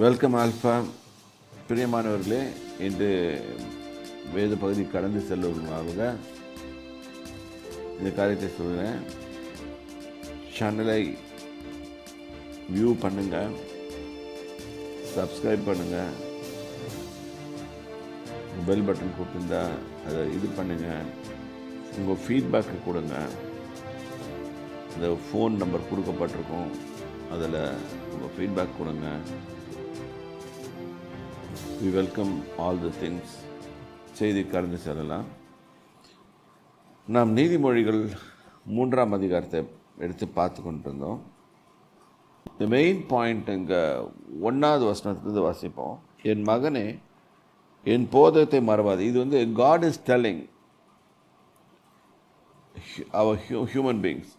Welcome alpha பிரியமானவர்களே இன்று வேத பகுதி கடந்து செல்வதாக இந்த காரியத்தை சொல்கிறேன் சேனலை வியூ பண்ணுங்கள் சப்ஸ்கிரைப் பண்ணுங்கள் பெல் பட்டன் கொடுத்துருந்தா அதை இது பண்ணுங்கள் உங்கள் ஃபீட்பேக்கை கொடுங்க. இந்த ஃபோன் நம்பர் கொடுக்கப்பட்டிருக்கும். அதில் உங்கள் ஃபீட்பேக் கொடுங்க. We welcome all the things செய்தி கடந்து செல்லலாம். நாம் நீதிமொழிகள் மூன்றாம் அதிகாரத்தை எடுத்து பார்த்து கொண்டிருந்தோம். த மெயின் பாயிண்ட் இங்கே ஒன்றாவது வசனத்துலேருந்து வாசிப்போம். என் மகனே என் போதத்தை மறவாது. இது வந்து God is telling our human beings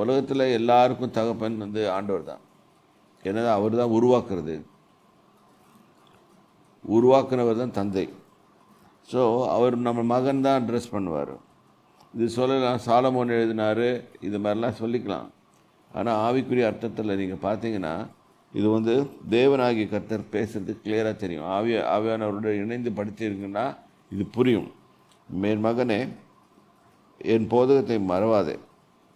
உலகத்தில் எல்லாருக்கும் தகப்பன் வந்து ஆண்டவர் தான். என்னதான் அவர் தான் உருவாக்குறது. உருவாக்குனவர் தான் தந்தை. ஸோ அவர் நம்ம மகன் தான் ட்ரெஸ் பண்ணுவார். இது சொல்லலாம் சாலமோன் எழுதினார் இது மாதிரிலாம் சொல்லிக்கலாம். ஆனால் ஆவிக்குரிய அர்த்தத்தில் நீங்கள் பார்த்தீங்கன்னா இது வந்து தேவனாகிய கர்த்தர் பேசுகிறது கிளியராக தெரியும். ஆவிய ஆவியானவரோட இணைந்து படித்தீங்கன்னா இது புரியும். என் மகனே என் போதகத்தை மறவாதே.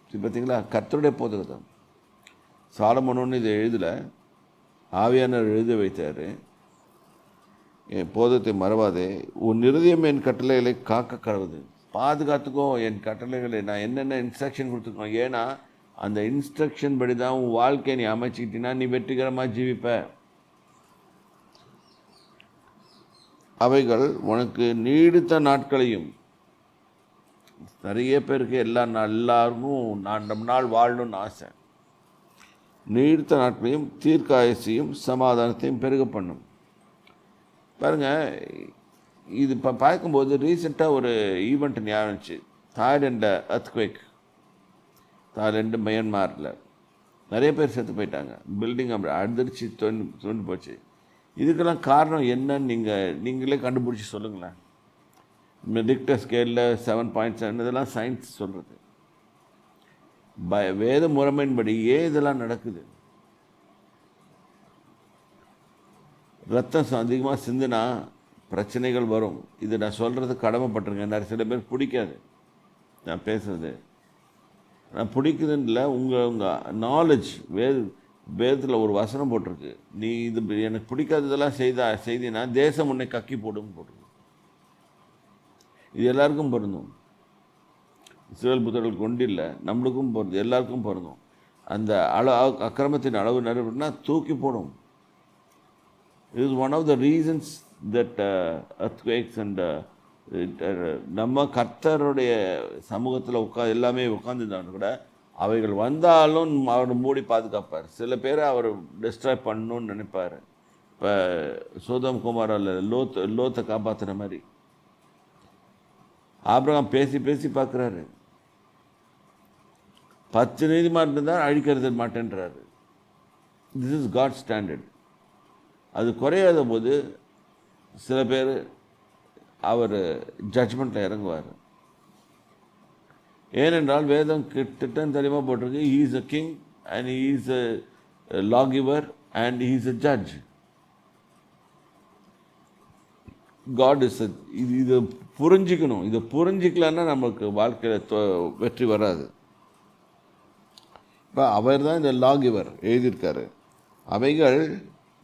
இது பார்த்தீங்களா கர்த்தருடைய போதகத்தை சாலமோனு இதை எழுதலை. ஆவியானவர் எழுத வைத்தார். என் போதத்தை மறவாதே. உன் இருதயம் என் கட்டளைகளை காக்க கடவுது பாதுகாத்துக்கோ என் கட்டளைகளை. நான் என்னென்ன இன்ஸ்ட்ரக்ஷன் கொடுத்துருக்கோம்? ஏன்னா அந்த இன்ஸ்ட்ரக்ஷன் படி தான் உன் வாழ்க்கையை நீ அமைச்சிக்கிட்டீங்கன்னா நீ வெற்றிகரமாக ஜீவிப்ப. அவைகள் உனக்கு நீடித்த நாட்களையும் நிறைய பேருக்கு எல்லா எல்லாருக்கும் நான் நம்ம நாள் வாழணும்னு ஆசை. நீடித்த நாட்களையும் தீர்க்காயசையும் சமாதானத்தையும் பெருக பண்ணும். பாருங்கள் இது இப்போ பார்க்கும்போது ரீசெண்டாக ஒரு ஈவெண்ட் ஞாபகம் இருந்துச்சு தாய்லாண்ட அர்த்குவேக் தாய்லண்டு மியான்மாரில். நிறைய பேர் செத்து போயிட்டாங்க. பில்டிங் அப்படி அடிச்சு தோண்டி தோண்டி போச்சு. இதுக்கெல்லாம் காரணம் என்னன்னு நீங்கள் நீங்களே கண்டுபிடிச்சி சொல்லுங்களேன். ரிக்டர் ஸ்கேலில் செவன் பாயிண்ட் செவன் இதெல்லாம் சயின்ஸ் சொல்கிறது ப வேத முறைமையின்படி இதெல்லாம் நடக்குது? ரத்தம் அதிகமாக சிந்தினா பிரச்சனைகள் வரும். இது நான் சொல்கிறது கடமைப்பட்டிருக்கேன். நிறைய சில பேர் பிடிக்காது. நான் பேசுறது. நான் பிடிக்குதுன்னு இல்லை உங்கள் உங்கள் நாலேஜ் வேத வேதத்தில் ஒரு வசனம் போட்டிருக்கு. நீ இது எனக்கு பிடிக்காததெல்லாம் செய்தா செய்தினா தேசம் உன்னை கக்கி போடும் போட்டிருக்கு. இது எல்லாருக்கும் பொருந்தும். இஸ்ரேல் புத்தர்கள் கொண்டு இல்லை நம்மளுக்கும் பொருந்தும். எல்லாருக்கும் பொருந்தும். அந்த அளவு அக்கிரமத்தின் அளவு நிறைவேறினா தூக்கி போடும். இது is one of the reasons that earthquakes and நம்ம கர்த்தருடைய சமூகத்தில் உட்கா எல்லாமே உட்காந்துருந்தாலும் கூட. அவைகள் வந்தாலும் அவர் மூடி பாதுகாப்பார். சில பேரை அவர் டிஸ்ட்ராய் பண்ணணும்னு நினைப்பார். இப்போ சோதம் குமாரில் லோத் லோத்தை காப்பாற்றுற மாதிரி. ஆபிரகாம் பேசி பேசி பார்க்குறாரு பத்து நீதிமன்றம் தான் அழிக்கிறது மாட்டேன்றாரு. திஸ் இஸ் காட் ஸ்டாண்டர்ட் அது குறையாத போது சில பேர் அவர் ஜட்ஜ்மெண்ட்டில் இறங்குவார். ஏனென்றால் வேதம் கிட்டத்தட்ட தெளிவாக போட்டிருக்கு. He is a king and he is a law giver and he is a judge God is இது இதை புரிஞ்சிக்கணும். இதை புரிஞ்சிக்கலன்னா நமக்கு வாழ்க்கையில் வெற்றி வராது. இப்போ அவர் தான் இந்த லா கிவர் எழுதியிருக்காரு. அவைகள்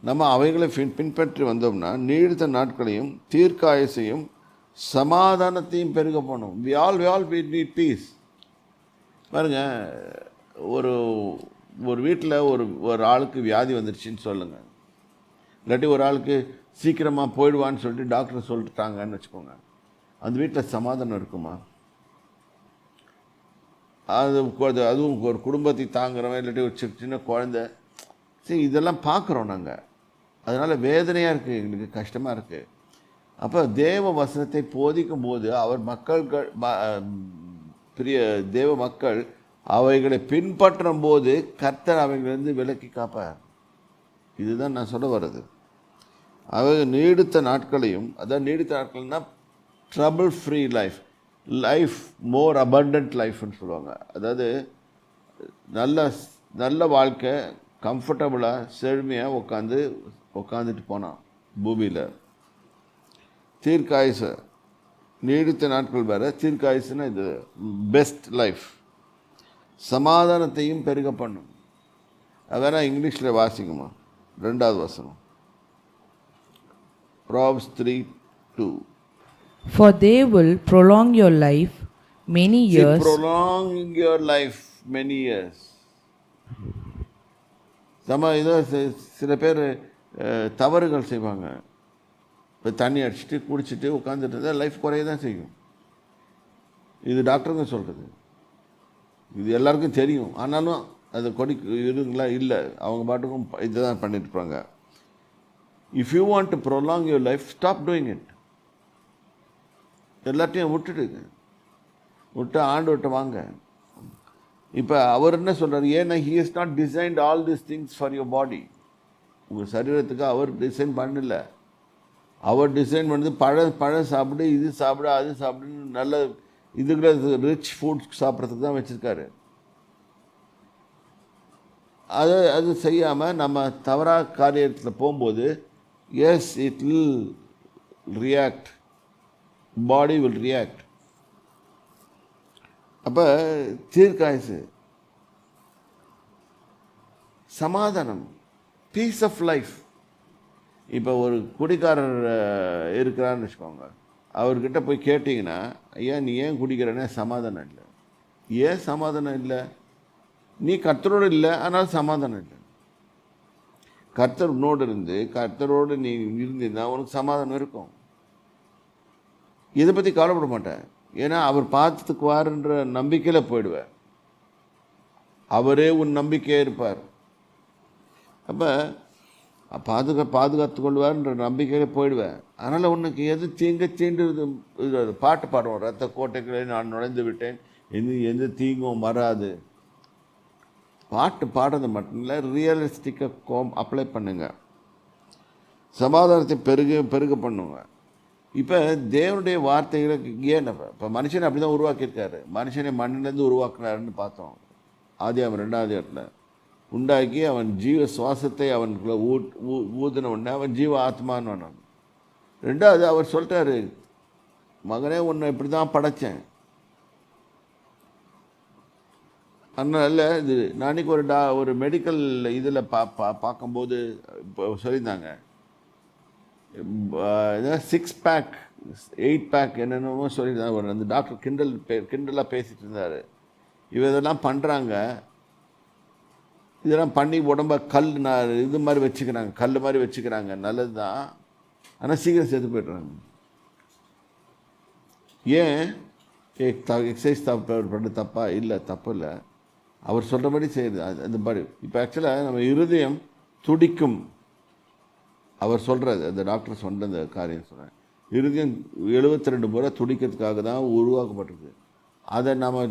நம்ம அவைகளை பின் பின்பற்றி வந்தோம்னா நீடித்த நாட்களையும் தீர்க்காயசையும் சமாதானத்தையும் பெருக போனோம். We all we all we need peace பாருங்க ஒரு ஒரு வீட்டில் ஒரு ஒரு ஆளுக்கு வியாதி வந்துருச்சுன்னு சொல்லுங்கள் இல்லாட்டி ஒரு ஆளுக்கு சீக்கிரமாக போயிடுவான்னு சொல்லிட்டு டாக்டர் சொல்லிட்டாங்கன்னு வச்சுக்கோங்க. அந்த வீட்டில் சமாதானம் இருக்குமா? அது அதுவும் ஒரு குடும்பத்தை தாங்குறவன் இல்லாட்டி ஒரு சின்ன சின்ன குழந்த. சரி இதெல்லாம் பார்க்குறோம் நாங்கள் அதனால் வேதனையாக இருக்குது எங்களுக்கு கஷ்டமாக இருக்குது அப்போ தேவ வசனத்தை போதிக்கும் போது அவர் மக்கள்கள் பிரிய தேவ மக்கள் அவைகளை பின்பற்றும் போது கர்த்தர் அவைகளிலிருந்து விலக்கி காப்பார். இதுதான் நான் சொல்ல வர்றது. அவை நீடித்த நாட்களையும் அதான் நீடித்த நாட்கள்னா trouble free life life more abundant லைஃப்னு சொல்லுவாங்க. அதாவது நல்ல நல்ல வாழ்க்கை கம்ஃபர்டபுளாக செழுமையாக உட்காந்து உட்காந்துட்டு போனான். பூமியில். தீர்க்காயுசு. நீடித்த நாட்கள் வேறு. தீர்க்காயுசுன்னா இது பெஸ்ட் லைஃப் சமாதானத்தையும் பெருக பண்ணும். அது வேணா இங்கிலீஷில் வாசிக்குமா ரெண்டாவது வசனம். Proverbs three two For they will prolong your life many years. prolonging your life many years. நம்ம இதோ சில பேர் தவறுகள் செய்வாங்க. இப்போ தண்ணி அடிச்சுட்டு குடிச்சிட்டு உட்காந்துட்டு இருந்தால் லைஃப் குறைய தான் செய்யும். இது டாக்டருங்க சொல்கிறது இது எல்லாருக்கும் தெரியும். ஆனாலும் அது கொடி இதுங்களா இல்லை. அவங்க பாட்டுக்கும் இதுதான் பண்ணிட்டு இருப்பாங்க. If you want to prolong your life stop doing it எல்லாத்தையும் விட்டுடுங்க விட்டு ஆண்டு விட்டு வாங்க. இப்போ அவர் என்ன சொல்கிறார் ஏன்னா he is not designed all this things for your body உங்கள் சரீரத்துக்கு அவர் டிசைன் பண்ணல. அவர் டிசைன் பண்ணது பழம் பழம் சாப்பிடு இது சாப்பிடு அது சாப்பிடுன்னு நல்ல இதுக்குள்ள ரிச் ஃபுட்ஸ் சாப்பிட்றதுக்கு தான் வச்சுருக்காரு. அது அது செய்யாமல் நம்ம தவறாக காரியத்தில் போகும்போது yes it will react body will react அப்போ தீர்க்காயசு. சமாதானம். பீஸ் ஆஃப் லைஃப் இப்போ ஒரு குடிக்காரர் இருக்கிறான்னு வச்சுக்கோங்க. அவர்கிட்ட போய் கேட்டிங்கன்னா ஐயா நீ ஏன் குடிக்கிறேன்னே சமாதானம் இல்லை. ஏன் சமாதானம் இல்லை? நீ கர்த்தரோடு இல்லை ஆனால் சமாதானம் இல்லை. கர்த்தர் உன்னோடு இருந்து கர்த்தரோடு நீ இருந்தீங்கன்னா உனக்கு சமாதானம் இருக்கும். இதை பற்றி கவலைப்பட மாட்டேன். ஏன்னா அவர் பார்த்துக்குவாருன்ற நம்பிக்கையில் போயிடுவேன் அவரே உன் நம்பிக்கையாக இருப்பார். அப்போ பாதுகா பாதுகாத்து கொள்வார்ன்ற நம்பிக்கையில் போயிடுவேன். அதனால் உனக்கு எது தீங்க தீண்டுறது இது பாட்டு பாடுவோம். ரத்த கோட்டைகளை நான் நுழைந்து விட்டேன். எது எந்த தீங்கும் வராது பாட்டு பாடுறது மட்டும் இல்லை ரியலிஸ்டிக்காக கோம் அப்ளை பண்ணுங்க. சமாதானத்தை பெருக பெருக பண்ணுங்க. இப்போ தேவனுடைய வார்த்தைகளை ஏன் இப்போ மனுஷனை அப்படி தான் உருவாக்கியிருக்காரு. மனுஷனை மண்ணிலேருந்து உருவாக்குனாருன்னு பார்த்தோம். ஆதி அவன் ரெண்டாவது இடத்துல உண்டாக்கி அவன் ஜீவ சுவாசத்தை அவனுக்குள்ளே ஊ ஊ- ஊதின உடனே அவன் ஜீவ ஆத்மான்னு வந்தான் ரெண்டாவது அவர் சொல்லிட்டாரு மகனே உன்னை இப்படி தான் படைச்சேன். அதனால இது நாளைக்கு ஒரு டா ஒரு மெடிக்கல் இதில் பா பா பார்க்கும்போது இப்போ சொல்லியிருந்தாங்க. சிக்ஸ் பேக் எயிட் பேக் என்னென்னமோ சொல்லியிருந்தாங்க. ஒரு அந்த டாக்டர் கிண்டல் பே கிண்டலாக பேசிகிட்டு இருந்தார். இவ இதெல்லாம் பண்ணுறாங்க இதெல்லாம் பண்ணி உடம்ப கல் நான் இது மாதிரி வச்சுக்கிறாங்க கல் மாதிரி வச்சுக்கிறாங்க. நல்லது தான் ஆனால் சீக்கிரம் செத்து போய்ட்றாங்க. ஏன்? ஏ த எக்ஸசைஸ் தப்பு பண்ண தப்பா? இல்லை தப்பு இல்லை. அவர் சொல்கிறபடி செய்யுது. அது அந்த மாதிரி. இப்போ ஆக்சுவலாக நம்ம இருதயம் துடிக்கும். அவர் சொல்கிறது அந்த டாக்டர் சொன்ன அந்த காரியம் சொல்கிறேன் இருதயம் எழுபத்தி ரெண்டு முறை துடிக்கிறதுக்காக தான் உருவாக்கப்பட்டிருக்கு. அதை நம்ம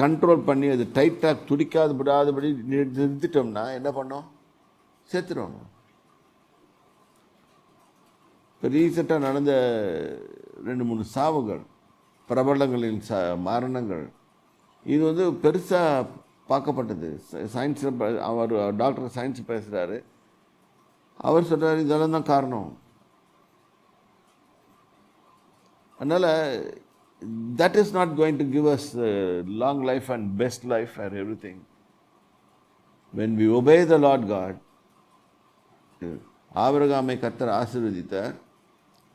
கண்ட்ரோல் பண்ணி அது டைட்டாக துடிக்காது விடாதபடி நிறுத்திட்டோம்னா என்ன பண்ணோம்? சேர்த்துருவாங்க இப்போ ரீசெண்டாக நடந்த ரெண்டு மூணு சாவுகள் பிரபலங்களின் ச மரணங்கள் இது வந்து பெருசாக பார்க்கப்பட்டது. சயின்ஸில் அவர் டாக்டர் சயின்ஸ் பேசுகிறாரு அவர் சொல்கிறார் இதெல்லாம் தான் காரணம். அதனால் that is not going to give us long life and best life life and everything. When we obey the Lord God ஆபிரகாமை கர்த்தர் ஆசீர்வதித்தார்.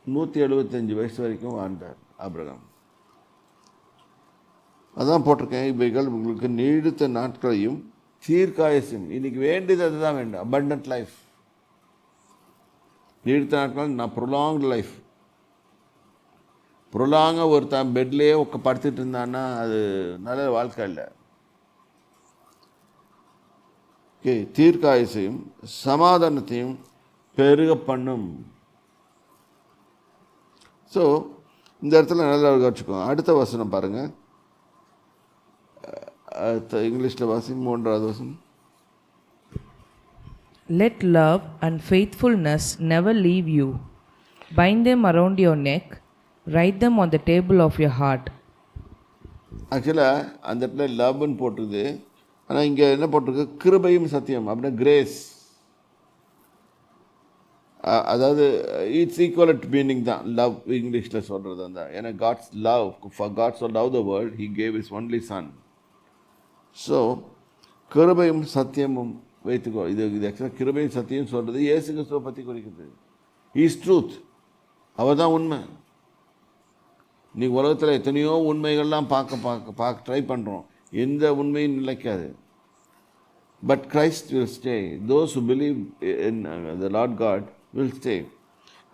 நூற்றி எழுபத்தஞ்சு வயசு வரைக்கும் வாழ்ந்தார் ஆபிரகாம். அதான் போட்டிருக்கேன் இவைகள் உங்களுக்கு நீடித்த நாட்களையும் தீர்க்காயசும் இன்னைக்கு வேண்டியது அதுதான் வேண்டும் அபண்டன்ட் லைஃப் நீடித்த நாட்கள் நான் ப்ரொலாங் லைஃப் ப்ரொலாங்காக ஒருத்தன் பெட்லேயே உக்க படுத்துட்டு இருந்தான்னா அது நல்ல வாழ்க்கை இல்லை. ஓகே தீர்க்காயசையும் சமாதானத்தையும் பெருக பண்ணும். ஸோ இந்த இடத்துல நல்லா வச்சுக்கோங்க அடுத்த வசனம் பாருங்கள் இங்கிலீஷில் வாசி மூன்றாவது வசனம். Let love and faithfulness never leave you bind them around your neck write them on the table of your heart ஆக்சுவலாக அந்த இடத்துல லவ்னு போட்டுருது ஆனால் இங்கே என்ன போட்டிருக்கு? கிருபையும் சத்தியம். அப்படின்னா கிரேஸ் அதாவது இட்ஸ் ஈக்குவலட் மீனிங் தான். லவ் இங்கிலீஷில் சொல்கிறது அந்த. ஏன்னா God's love for God's love the world he gave is only son so கிருபையும் சத்தியமும் வைத்துக்கோ. இது இது ஆக்சுவலாக கிருபையும் சத்தியம் சொல்கிறது இயேசு கிறிஸ்துவை பற்றி குறிக்கிறது. இஸ் ட்ரூத் அவர் தான் உண்மை. இன்றைக்கி உலகத்தில் எத்தனையோ உண்மைகள்லாம் பார்க்க பார்க்க பார்க்க ட்ரை பண்ணுறோம் எந்த உண்மையும் நிலைக்காது. But Christ will stay those who believe in the Lord God will stay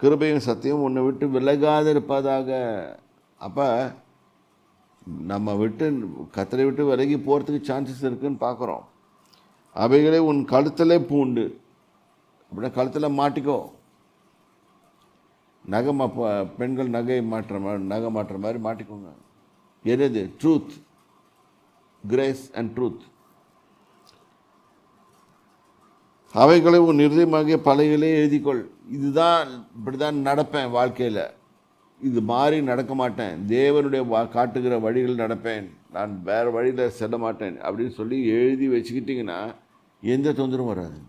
கிருபையும் சத்தியம் உன்னை விட்டு விலகாதிருப்பதாக. அப்போ நம்ம விட்டு கத்தரை விட்டு விலகி போகிறதுக்கு சான்சஸ் இருக்குதுன்னு பார்க்குறோம். அவைகளே உன் கழுத்திலே பூண்டு. அப்படின்னா கழுத்தில் மாட்டிக்கோ. நகை மா பெண்கள் நகை மாற்ற மாதிரி நகை மாட்டுற மாதிரி மாட்டிக்கோங்க. என்னது ட்ரூத் கிரேஸ் அண்ட் ட்ரூத் அவைகளை உன் இருதயமாகிய பலைகளே எழுதிக்கொள். இதுதான் இப்படி தான் நடப்பேன் வாழ்க்கையில். இது மாறி நடக்க மாட்டேன். தேவனுடைய வா காட்டுகிற வழிகள் நடப்பேன். நான் வேறு வழியில் செல்ல மாட்டேன். அப்படின்னு சொல்லி எழுதி வச்சுக்கிட்டிங்கன்னா எந்த தொந்தரவும் வராது.